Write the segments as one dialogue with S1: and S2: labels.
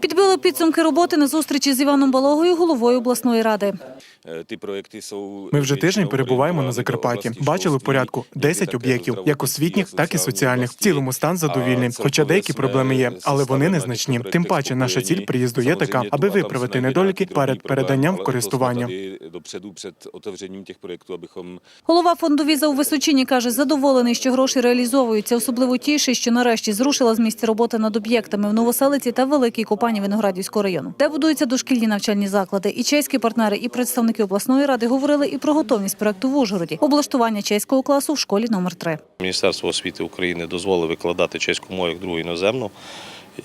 S1: Підбили підсумки роботи на зустрічі з Іваном Балогою, головою обласної ради.
S2: Е,
S3: Ми вже тиждень перебуваємо на Закарпатті. Бачили в порядку 10 об'єктів, як освітніх, так і соціальних. В цілому стан задовільний. Хоча деякі проблеми є, але вони незначні. Тим паче, наша ціль приїзду є така, аби виправити недоліки перед переданням в користування.
S1: Голова фонду віза у Височині каже, задоволений, що гроші реалізовуються. Особливо тішить, що нарешті зрушила з місця роботи над об'єктами в Новоселиці та Великій Купані Виноградівського району, де будуються дошкільні навчальні заклади. І чеські партнери, і представники обласної ради говорили і про готовність проекту в Ужгороді, облаштування чеського класу в школі номер 3
S4: Міністерство освіти України дозволило викладати чеську мову як другу іноземну.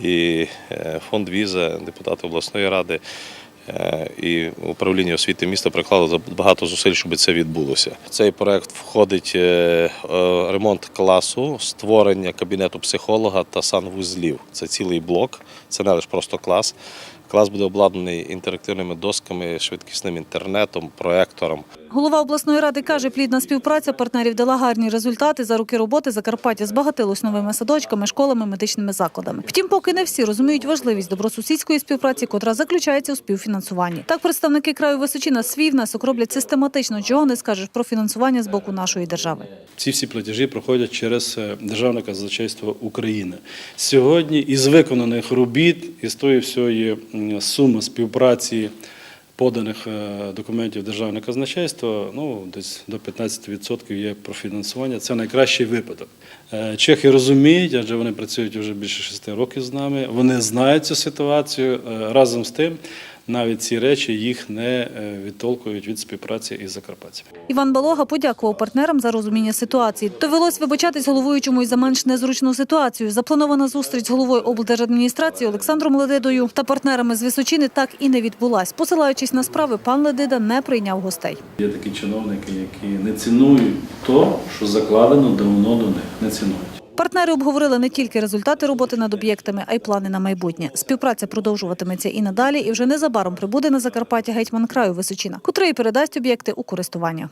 S4: І е, фонд віза, депутати обласної ради і управління освіти міста приклало багато зусиль, щоб це відбулося. Цей проект входить е, е, ремонт класу, створення кабінету психолога та санвузлів. Це цілий блок, це не лише просто клас. Клас буде обладнаний інтерактивними досками, швидкісним інтернетом, проектором.
S1: Голова обласної ради каже, плідна співпраця партнерів дала гарні результати. За роки роботи Закарпаття збагатилось новими садочками, школами, медичними закладами. Втім, поки не всі розуміють важливість добросусідської співпраці, котра заключається у співфінансуванні. Так, представники краю Височина свій внесок роблять систематично, чого не скажеш про фінансування з боку нашої держави.
S5: Ці всі платежі проходять через е, Державне казначейство України. Сьогодні із виконаних робіт, із тої всієї м, суми співпраці поданих е, документів Державне казначейство, ну, десь до 15% є профінансування. Це найкращий випадок. Е, Чехи розуміють, адже вони працюють вже більше шести років з нами. Вони знають цю ситуацію. Е, Разом з тим, навіть ці речі їх не е, відтолкують від співпраці із закарпатцями.
S1: Іван Балога подякував партнерам за розуміння ситуації. Довелось вибачатись головуючому й за менш незручну ситуацію. Запланована зустріч з головою облдержадміністрації Олександром Ледидою та партнерами з Височини так і не відбулась. Посилаючись на справи, пан Ледида не прийняв гостей.
S5: Є такі чиновники, які не цінують то, що закладено давно до них, не цінують.
S1: Партнери обговорили не тільки результати роботи над об'єктами, а й плани на майбутнє. Співпраця продовжуватиметься і надалі, і вже незабаром прибуде на Закарпаття гетьман краю Височина, котрий передасть об'єкти у користування.